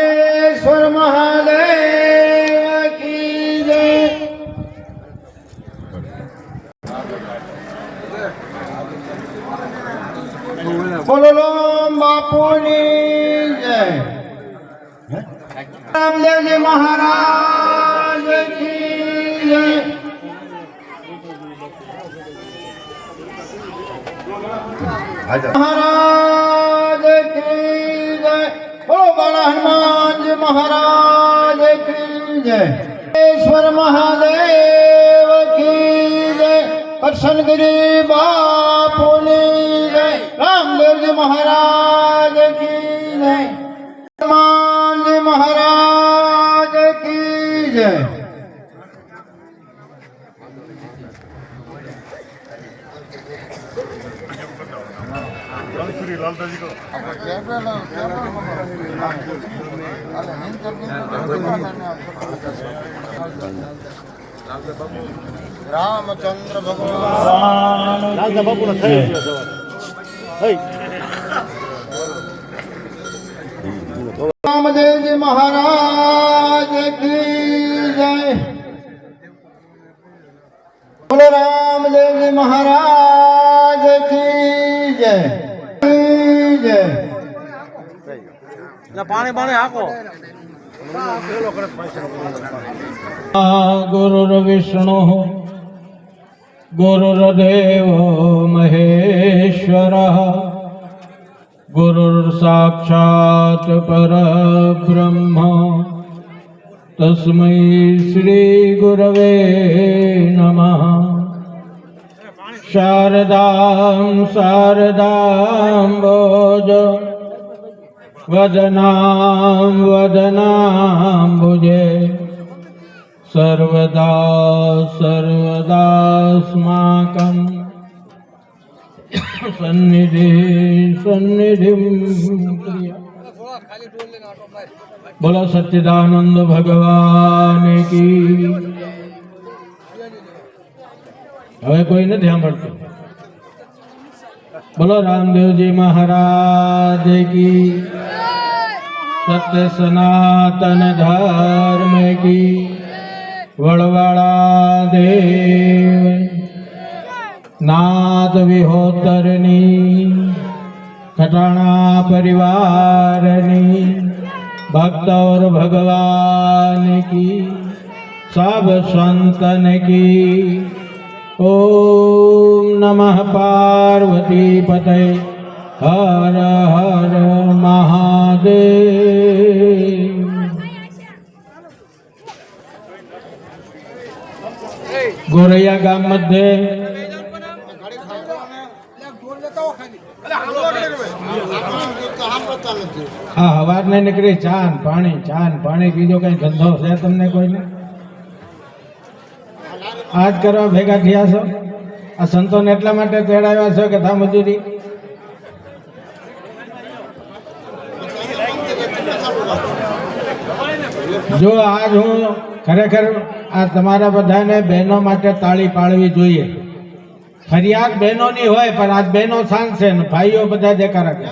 ઈશ્વર મહાદેવ કી જય બોલો બાપુની જય. રામદેવજી મહારાજ. મહારાજ કી જય. બોલો બાળા હનુમાનજી મહારાજ કી જય. ઈશ્વર મહાદેવ કી જય. બાપુની જય. રામદેવજી મહારાજ રામચંદ્ર ભગવાન રામદેવજી મહારાજ કી જય બોલો રામદેવજી મહારાજ કી જય પાણી પાણી હાકો ગુરુર્વિષ્ણુ ગુરુર્દેવ મહેશ્વર ગુરુર્સાક્ષાત પરબ્રહ્મ તસ્મૈ શ્રી ગુરવે નમઃ શારદાં શારદાં બોજ વદનાં ભુજે સર્વદા સર્વદાસ્માકં સન્નિધિ સન્નિધિ બોલો સચ્ચિદાનંદ ભગવાન કી હવે કોઈ નથી સાંભળતું બોલો રામદેવજી મહારાજ કી સત્ય સનાતન ધર્મ કી વળવાળા દેવ નાથ વિહોતરની ખટાણા પરિવારની ભક્ત ઓર ભગવાન કી સબ સંતન કી ઓમ નમઃ પાર્વતી પતય હર હર મહાદેવ ગોરૈયા ગામ હા આ હવારને નીકળી, ચાન પાણી ચાન પાણી, બીજો કઈ ધંધો છે તમને કોઈને? આજ કરવા ભેગા થયા છો? આ સંતોને એટલા માટે તેડાવ્યા છો કે મજૂરી જો આજ હું ખરેખર આ તમારા બધાને બહેનો માટે તાળી પાડવી જોઈએ. ફરિયાદ બહેનોની હોય, પણ આજ બહેનો શાંત છે ને ભાઈઓ બધા દેખાડા કરે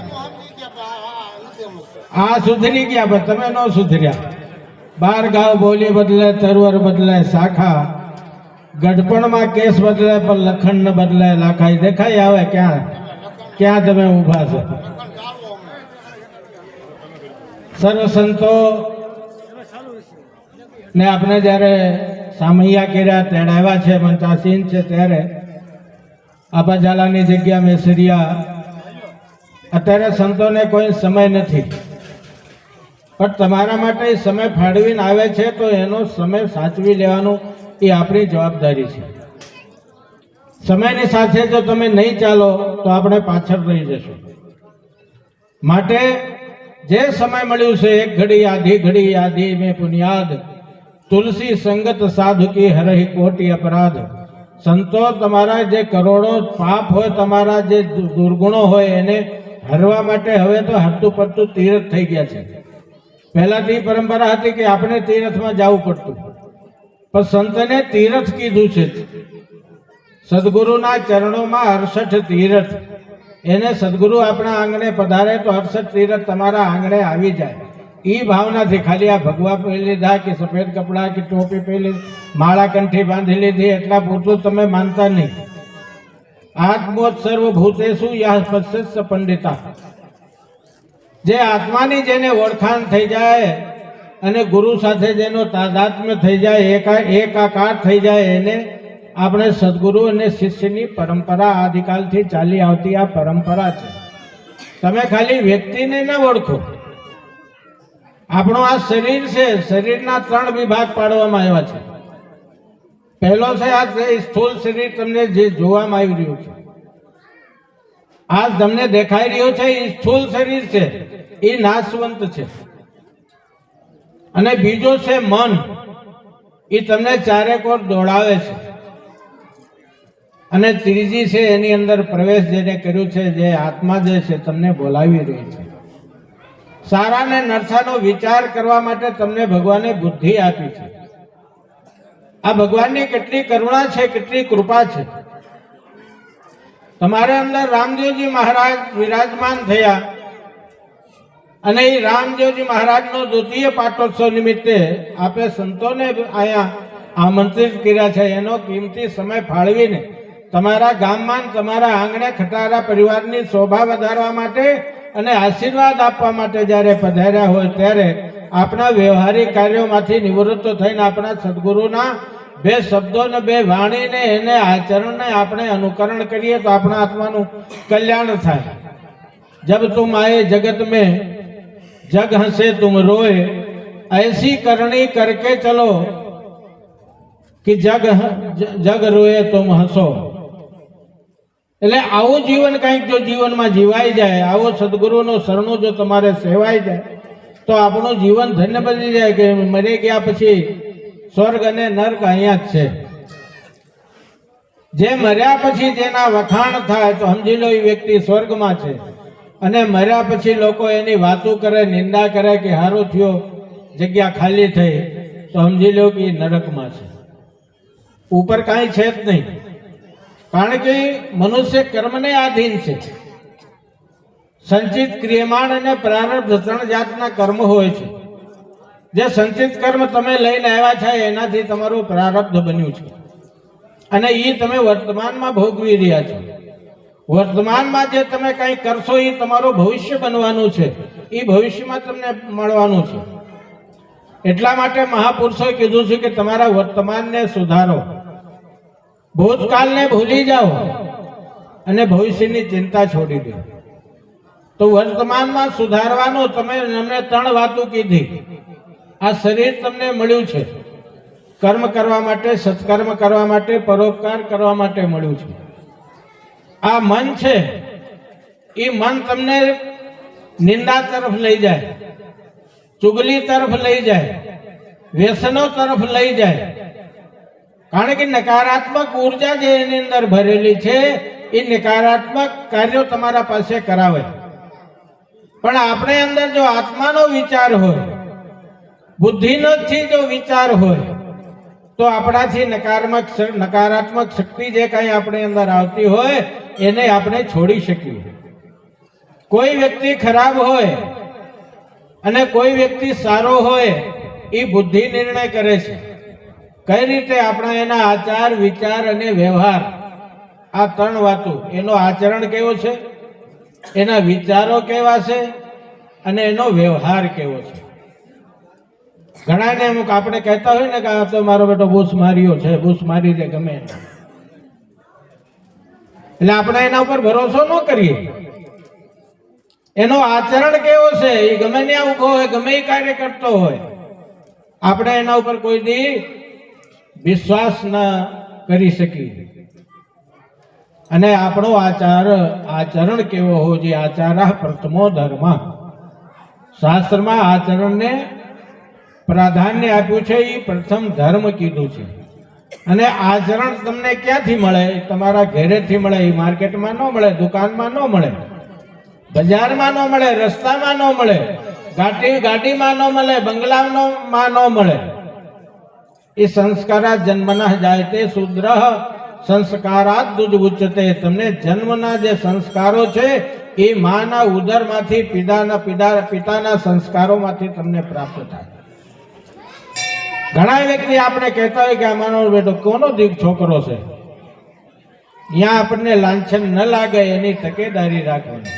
આ સુધરી ગયા, પણ તમે ન સુધર્યા. બાર ગાવ બોલી બદલે, તરવર બદલે, શાખા ગઢપણમાં કેસ બદલાય પણ લખણ ન બદલાય લાખાઈ દેખાઈ આવે ક્યાં? ક્યાં તમે ઊભા છો? સર્વ સંતો ને આપણે જ્યારે સામૈયા કર્યા તેડાવ્યા છે મંચાસીન છે ત્યારે આપાજાલાની જગ્યા જગ્યા મેસરિયા અત્યારે સંતોને કોઈ સમય નથી. પણ તમારા માટે સમય ફાળવીને આવે છે તો એનો સમય સાચવી લેવાનું એ આપણી જવાબદારી છે. સમયની સાથે જો તમે નહીં ચાલો, તો આપણે પાછળ રહી જશું. માટે જે સમય મળ્યું છે, એક ઘડી આધી ઘડી આધી મેં પુનિયાદ. તુલસી સંગત સાધુ કી હરહી કોટી અપરાધ. સંતો તમારા જે કરોડો પાપ હોય, તમારા જે દુર્ગુણો હોય, એને હરવા માટે હવે તો હરતું પડતું તીર્થ થઈ ગયા છે. પહેલાંથી પરંપરા હતી કે આપણે તીર્થમાં જવું પડતું. પણ સંતને તીર્થ કીધું છે. સદગુરુના ચરણોમાં અડસઠ તીર્થ. એને સદગુરુ આપણા આંગણે પધારે તો અડસઠ તીર્થ તમારા આંગણે આવી જાય. એ ભાવનાથી ખાલી આ ભગવા પહેરી લીધા કે સફેદ કપડાં કે ટોપી પહેરી માળા કંઠી બાંધી લીધી એટલા પૂરતું તમે માનતા નહીં. આત્મોત સર્વભૂતેષુ યા પશ્ચિત પંડિતા. જે આત્માની જેને ઓળખાણ થઈ જાય અને ગુરુ સાથે જેનો તાદાત્મ્ય થઈ જાય, એકા, એકાકાર થઈ જાય, એને આપણે સદગુરુ અને શિષ્યની પરંપરા આદિકાલથી ચાલી આવતી આ પરંપરા છે. તમે ખાલી વ્યક્તિને ન ઓળખો. આપણો આ શરીર છે, શરીરના ત્રણ વિભાગ પાડવામાં આવ્યા છે. પહેલો છે આ સ્થૂલ શરીર તમને જે જોવામાં આવી રહ્યું છે. આ તમને દેખાઈ રહ્યો છે, એ સ્થૂળ શરીર છે, એ નાશવંત છે. અને બીજો છે મન. એ તમને ચારેક ઓર દોડાવે છે. અને ત્રીજી છે એની અંદર પ્રવેશ જેને કર્યું છે, જે આત્મા જે છે, તમને બોલાવી રહી છે. સારા ને નરસાનો વિચાર કરવા માટે તમને ભગવાને બુદ્ધિ આપી છે. આ ભગવાનની કેટલી કરુણા છે, કેટલી કૃપા છે. તમારા અંદર રામદેવજી મહારાજ વિરાજમાન થયા. અને એ રામદેવજી મહારાજનો દ્વિતીય પાટોત્સવ નિમિત્તે આપણે સંતોને અહીંયા આમંત્રિત કર્યા છે. એનો કિંમતી સમય ફાળવીને તમારા ગામમાં તમારા આંગણે ખટારા પરિવારની શોભા વધારવા માટે અને આશીર્વાદ આપવા માટે જ્યારે પધાર્યા હોય ત્યારે આપણા વ્યવહારિક કાર્યોમાંથી નિવૃત્ત થઈને આપણા સદગુરુના બે શબ્દોને બે વાણીને એને આચરણને આપણે અનુકરણ કરીએ તો આપણા આત્માનું કલ્યાણ થાય. જબ તું માએ જગત મેં જગ हंसे तुम રોય, એસી કરણી करके चलो कि जग જગ રોય તુમ હસો. એટલે આવું જીવન કંઈક જો જીવનમાં જીવાઈ જાય, આવો સદગુરુનો શરણો જો તમારે સેવાઈ જાય, તો આપણું જીવન ધન્ય બની જાય કે મરી ગયા પછી સ્વર્ગ અને નર્ક અહીંયા જ છે. જે મર્યા પછી જેના વખાણ થાય, તો સમજી લો એ વ્યક્તિ સ્વર્ગમાં છે. અને મર્યા પછી લોકો એની વાતો કરે, નિંદા કરે કે હારો થયો, જગ્યા ખાલી થઈ. તો સમજી લો કે એ નરકમાં છે. ઉપર કાંઈ છે જ નહીં. કારણ કે મનુષ્ય કર્મને આધીન છે. સંચિત ક્રિયમાણ અને પ્રારબ્ધ ત્રણ જાતના કર્મ હોય છે. જે સંચિત કર્મ તમે લઈને આવ્યા છે, એનાથી તમારું પ્રારબ્ધ બન્યું છે. અને એ તમે વર્તમાનમાં ભોગવી રહ્યા છો. વર્તમાનમાં જે તમે કંઈ કરશો એ તમારું ભવિષ્ય બનવાનું છે. એ ભવિષ્યમાં તમને મળવાનું છે. એટલા માટે મહાપુરુષોએ કીધું છે કે તમારા વર્તમાનને સુધારો. ભૂતકાળને ભૂલી જાઓ અને ભવિષ્યની ચિંતા છોડી દો. તો વર્તમાનમાં સુધારવાનું તમે અમને ત્રણ વાતો કીધી. આ શરીર તમને મળ્યું છે. કર્મ કરવા માટે, સત્કર્મ કરવા માટે, પરોપકાર કરવા માટે મળ્યું છે. આ મન છે, એ મન તમને નિંદા તરફ લઈ જાય, ચુગલી તરફ લઈ જાય, વ્યસનો તરફ લઈ જાય. કારણ કે નકારાત્મક ઊર્જા જે એની અંદર ભરેલી છે, એ નકારાત્મક કાર્યો તમારા પાસે કરાવે. પણ આપણે અંદર જો આત્માનો વિચાર હોય, બુદ્ધિનો જ જો વિચાર હોય તો આપણાથી નકારાત્મક શ- નકારાત્મક શક્તિ જે કાંઈ આપણી અંદર આવતી હોય, એને આપણે છોડી શકીએ. કોઈ વ્યક્તિ ખરાબ હોય અને કોઈ વ્યક્તિ સારો હોય એ બુદ્ધિ નિર્ણય કરે છે. કઈ રીતે આપણા એના આચાર, વિચાર અને વ્યવહાર, આ ત્રણ વાતો, એનો આચરણ કેવો છે? એના વિચારો કેવા છે? અને એનો વ્યવહાર કેવો છે? ઘણાને અમુક આપણે કહેતા હોય ને કે આ તો મારો બેટો બૂસ માર્યો છે, બૂસ મારી દે ગમે. એટલે આપણે એના ઉપર ભરોસો ન કરીએ. એનો આચરણ કેવો છે એ ગમે ત્યાં ઊભો હોય ગમે એ કાર્ય કરતો હોય. આપણે એના ઉપર કોઈ દી વિશ્વાસ ન કરી શકીએ. અને આપણો આચાર, આચરણ કેવો હોવો જોઈએ? આચાર પ્રથમો ધર્મ. શાસ્ત્રમાં આચરણને પ્રાધાન્ય આપ્યું છે એ પ્રથમ ધર્મ કીધું છે. અને આચરણ તમને ક્યાંથી મળે? તમારા ઘરેથી મળે એ માર્કેટમાં ન મળે, દુકાનમાં ન મળે, બજારમાં ન મળે, રસ્તામાં ન મળે, ગાડી, ગાડીમાં ન મળે, બંગલામાં ન મળે. એ સંસ્કારા જન્મના જાય તે શુદ્ર સંસ્કારાત દુજ ઉચ્ચતે. તમને જન્મના જે સંસ્કારો છે, એ માના ઉદરમાંથી પિતાના પિતા પિતાના સંસ્કારોમાંથી તમને પ્રાપ્ત થાય. ઘણા વ્યક્તિ આપણે કહેતા હોય કે અમારો બેટો કોનો દીક છોકરો છે? ત્યાં આપણને લાંછન ન લાગે, એની તકેદારી રાખવાની.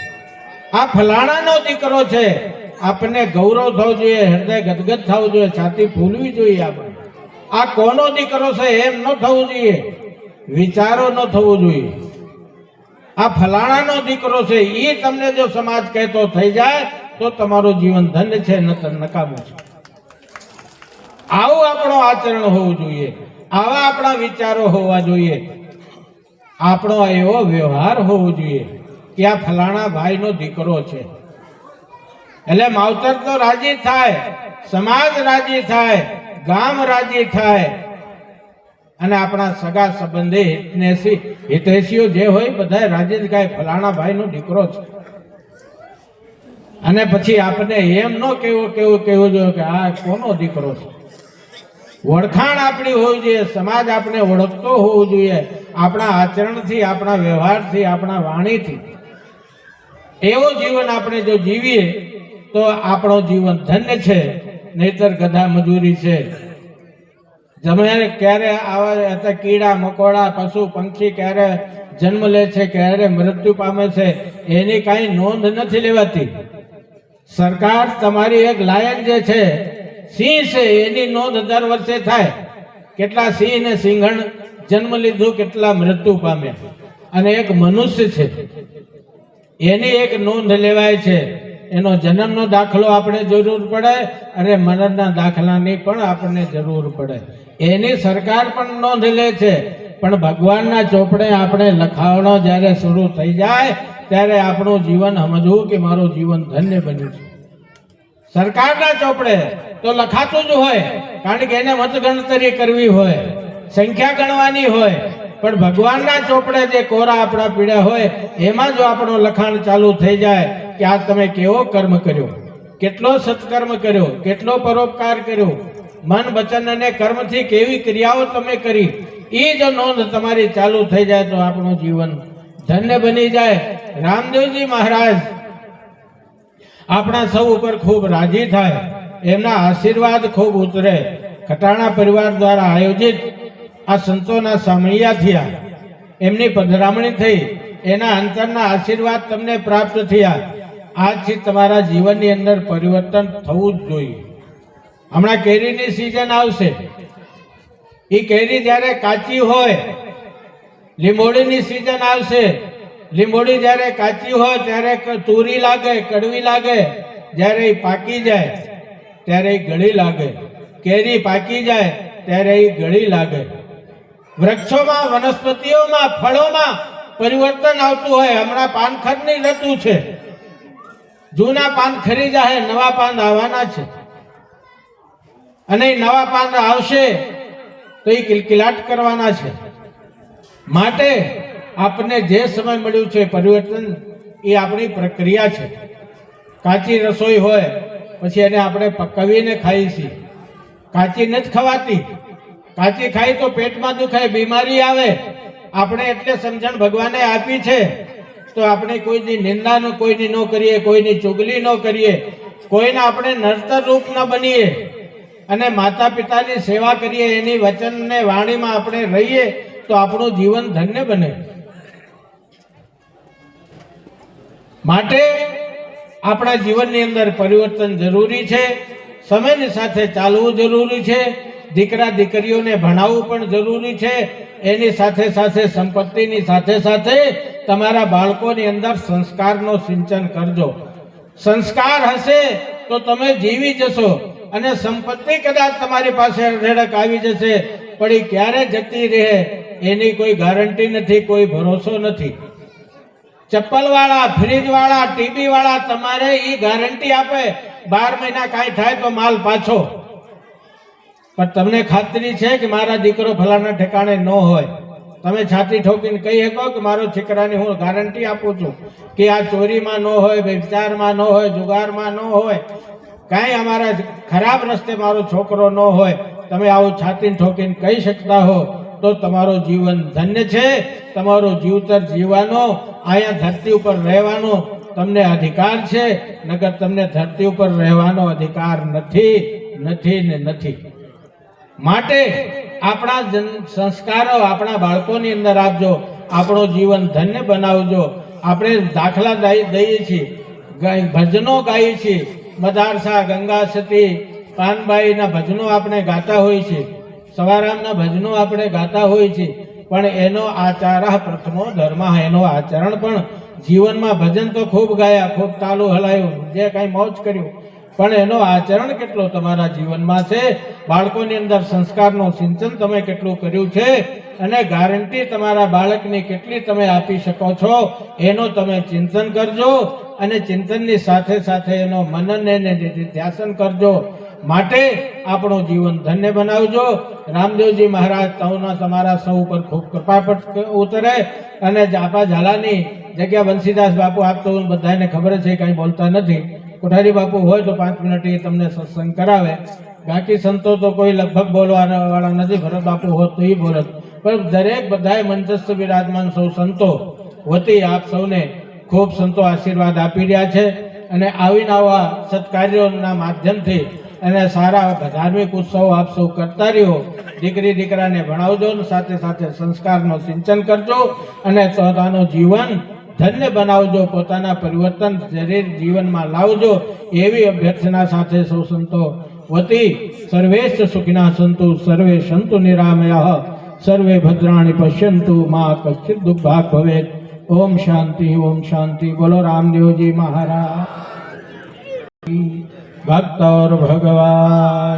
આ ફલાણાનો દીકરો છે. આપણને ગૌરવ થવું જોઈએ, હૃદય ગદગદ થવું જોઈએ, છાતી ફૂલવી જોઈએ આપણે. આ કોનો દીકરો છે એમ ન થવું જોઈએ. વિચારો ન થવું જોઈએ. આ ફલાણાનો દીકરો છે એ તમને જો સમાજ કહેતો થઈ જાય, તો તમારું જીવન ધન્ય છે, નતર નકામું છે. આવું આપણું આચરણ હોવું જોઈએ. આવા આપણા વિચારો હોવા જોઈએ. આપણો એવો વ્યવહાર હોવો જોઈએ કે આ ફલાણા ભાઈનો દીકરો છે. એટલે માવતર તો રાજી થાય, સમાજ રાજી થાય, ગામ રાજી થાય. અને આપણા સગા સંબંધી હિતનેસી હિતેશીઓ જે હોય બધા રાજી ગાય ફલાણા ભાઈનો દીકરો છે. અને પછી આપણે એમ ન કેવું કેવું કેવું જોઈએ કે આ કોનો દીકરો છે? ઓળખાણ આપણી હોવી જોઈએ, સમાજ આપણે ઓળખતો હોવો જોઈએ, આપણા આચરણથી, આપણા વ્યવહારથી, આપણા વાણીથી. એવો જીવન આપણે જો જીવીએ, તો આપણો જીવન ધન્ય છે, નહીતર ગધા મજૂરી છે. જમે ક્યારે આવા હતા કીડા, મકોડા, પશુ, પંખી ક્યારે જન્મ લે છે, ક્યારે મૃત્યુ પામે છે, એની કાંઈ નોંધ નથી લેવાતી. સરકાર તમારી એક લાયન જે છે સિંહ છે, એની નોંધ દર વર્ષે થાય. કેટલા સિંહ ને સિંહણ જન્મ લીધું, કેટલા મૃત્યુ પામ્યા અને એક મનુષ્ય છે. એની એક નોંધ લેવાય છે. એનો જન્મનો દાખલો આપણે જરૂર પડે અને મરણના દાખલાની પણ આપણને જરૂર પડે. એની સરકાર પણ નોંધ લે છે. પણ ભગવાનના ચોપડે આપણે લખાવણો જ્યારે શરૂ થઈ જાય, ત્યારે આપણું જીવન સમજવું કે મારું જીવન ધન્ય બન્યું છે. સરકારના ચોપડે તો લખાતું જ હોય, કારણ કે એને મતગણતરી કરવી હોય, સંખ્યા ગણવાની હોય. પણ ભગવાનના ચોપડે જે કોરા આપણા પીડ્યા હોય, એમાં જો આપણું લખાણ ચાલુ થઈ જાય કે આ તમે કેવો કર્મ કર્યો? કેટલો સત્કર્મ કર્યો? કેટલો પરોપકાર કર્યો? મન, વચન અને કર્મથી કેવી ક્રિયાઓ તમે કરી? એ જો નોંધ તમારી ચાલુ થઈ જાય તો આપણું જીવન ધન્ય બની જાય. રામદેવજી મહારાજ આપણા સૌ ઉપર ખૂબ રાજી થાય, એમના આશીર્વાદ ખૂબ ઉતરે. ખટાણા પરિવાર દ્વારા આયોજિત આ સંતોના સામૈયા થયા. એમની પધરામણી થઈ, એના અંતરના આશીર્વાદ તમને પ્રાપ્ત થયા. આજથી તમારા જીવનની અંદર પરિવર્તન થવું જ જોઈએ. હમણાં કેરીની સિઝન આવશે. એ કેરી જ્યારે કાચી હોય લીંબોડીની સિઝન આવશે. લીંબોડી જ્યારે કાચી હોય, ત્યારે તુરી લાગે, કડવી લાગે, જ્યારે પાકી જાય, ત્યારે ગળી લાગે. કેરી પાકી જાય, ત્યારે ગળી લાગે. વૃક્ષોમાં, વનસ્પતિઓમાં, ફળોમાં પરિવર્તન આવતું હોય, હમણાં પાનખરની ઋતુ છે. જૂના પાન ખરી જાય નવા પાન આવવાના છે. અને નવા પાન આવશે, તો એ કિલકિલાટ કરવાના છે. માટે આપણને જે સમય મળ્યું છે પરિવર્તન, એ આપણી પ્રક્રિયા છે. કાચી રસોઈ હોય, પછી એને આપણે પકવીને ખાઈએ છીએ. કાચી નથી ખવાતી. કાચી ખાઈ તો પેટમાં દુખાય, બીમારી આવે. આપણે એટલે સમજણ ભગવાને આપી છે. તો આપણે કોઈની નિંદા કોઈની ન કરીએ, કોઈની ચુગલી ન કરીએ, કોઈના આપણે નર્તર રૂપ ન બનીએ. અને માતા પિતાની સેવા કરીએ, એની વચન ને વાણીમાં આપણે રહીએ, તો આપણું જીવન ધન્ય બને. માટે આપણા જીવનની અંદર પરિવર્તન જરૂરી છે, સમયની સાથે ચાલવું જરૂરી છે, દીકરા દીકરીઓને ભણાવવું પણ જરૂરી છે, એની સાથે સાથે સંપત્તિની સાથે સાથે તમારા બાળકોની અંદર સંસ્કારનો સિંચન કરજો. સંસ્કાર હશે તો તમે જીવી જશો અને સંપત્તિ કદાચ તમારી પાસે અઢળક આવી જશે, પણ એ ક્યારે જતી રહે એની કોઈ ગારંટી નથી, કોઈ ભરોસો નથી. ચપ્પલ વાળા ફ્રીજ વાળા ટીવી વાળા તમારે એ ગારંટી આપે. બાર મહિના કાંઈ થાય તો માલ પાછો. પણ તમને ખાતરી છે કે મારા દીકરો ફલાના ઠેકાણે ન હોય. તમે છાતી ઠોકીને કહી શકો કે મારો દીકરાની હું ગારંટી આપું છું કે આ ચોરીમાં ન હોય વિચારમાં ન હોય, જુગારમાં ન હોય. કાંઈ અમારા ખરાબ રસ્તે મારો છોકરો ન હોય. તમે આવું છાતી ઠોકીને કહી શકતા હો. તો તમારું જીવન ધન્ય છે. તમારો જીવતર જીવવાનો, અહીંયા ધરતી ઉપર રહેવાનો તમને અધિકાર છે. નગર તમને ધરતી ઉપર રહેવાનો અધિકાર નથી નથી ને નથી. માટે આપણા જન સંસ્કારો આપણા બાળકોની અંદર આપજો. આપણું જીવન ધન્ય બનાવજો. આપણે દાખલા દાઈ- દઈએ છીએ. ભજનો ગાઈએ છીએ. મદારસા, ગંગા સતી, પાનબાઈના ભજનો આપણે ગાતા હોઈએ છીએ. સવારામના ભજનો આપણે ગાતા હોઈએ છીએ પણ એનો આચાર પ્રથમો ધર્મ એનો આચરણ પણ જીવનમાં ભજન તો ખૂબ ગાયા, ખૂબ તાલુ હલાયું, જે કાંઈ મોજ કર્યું. પણ એનો આચરણ કેટલો તમારા જીવનમાં છે? બાળકોની અંદર સંસ્કારનું સિંચન તમે કેટલું કર્યું છે? અને ગારંટી તમારા બાળકને કેટલી તમે આપી શકો છો? એનો તમે ચિંતન કરજો અને ચિંતનની સાથે સાથે એનો મનન અને ધ્યાસન કરજો. માટે આપણું જીવન ધન્ય બનાવજો. રામદેવજી મહારાજ તવના તમારા સૌ ઉપર ખૂબ કૃપા ઉતરે અને જાપા ઝાલાની જગ્યા વંશીદાસ બાપુ આપ તો બધાને ખબર છે, કંઈ બોલતા નથી. કોઠારી બાપુ હોય તો પાંચ મિનિટ એ તમને સત્સંગ કરાવે. બાકી સંતો તો કોઈ લગભગ બોલવાવાળા નથી, ભરત બાપુ હોત તો એ બોલત. પણ દરેક બધાએ મંચસ્થ બિરાજમાન સૌ સંતો વતી આપ સૌને ખૂબ સંતો આશીર્વાદ આપી રહ્યા છે. અને આવીને આવા સત્કાર્યોના માધ્યમથી અને સારા ધાર્મિક ઉત્સવો આપ સૌ કરતા રહ્યો. દીકરી, દીકરાને ભણાવજો સાથે સાથે સંસ્કારનો સિંચન કરજો અને પોતાનું જીવન ધન્ય બનાવજો. પોતાના પરિવર્તન શરીર જીવનમાં લાવજો. એવી અભ્યર્થના સાથે સૌ સંતો વતી સર્વેશ સુખિના સંતુ, સર્વે સંતુ નિરામય, સર્વે ભદ્રાણી પશ્યંતુ, મા કશ્ચિત દુઃખભાગ ભવેત. ઓમ શાંતિ ઓમ શાંતિ. બોલો રામદેવજી મહારાજ. ભક્તોર ભગવાન.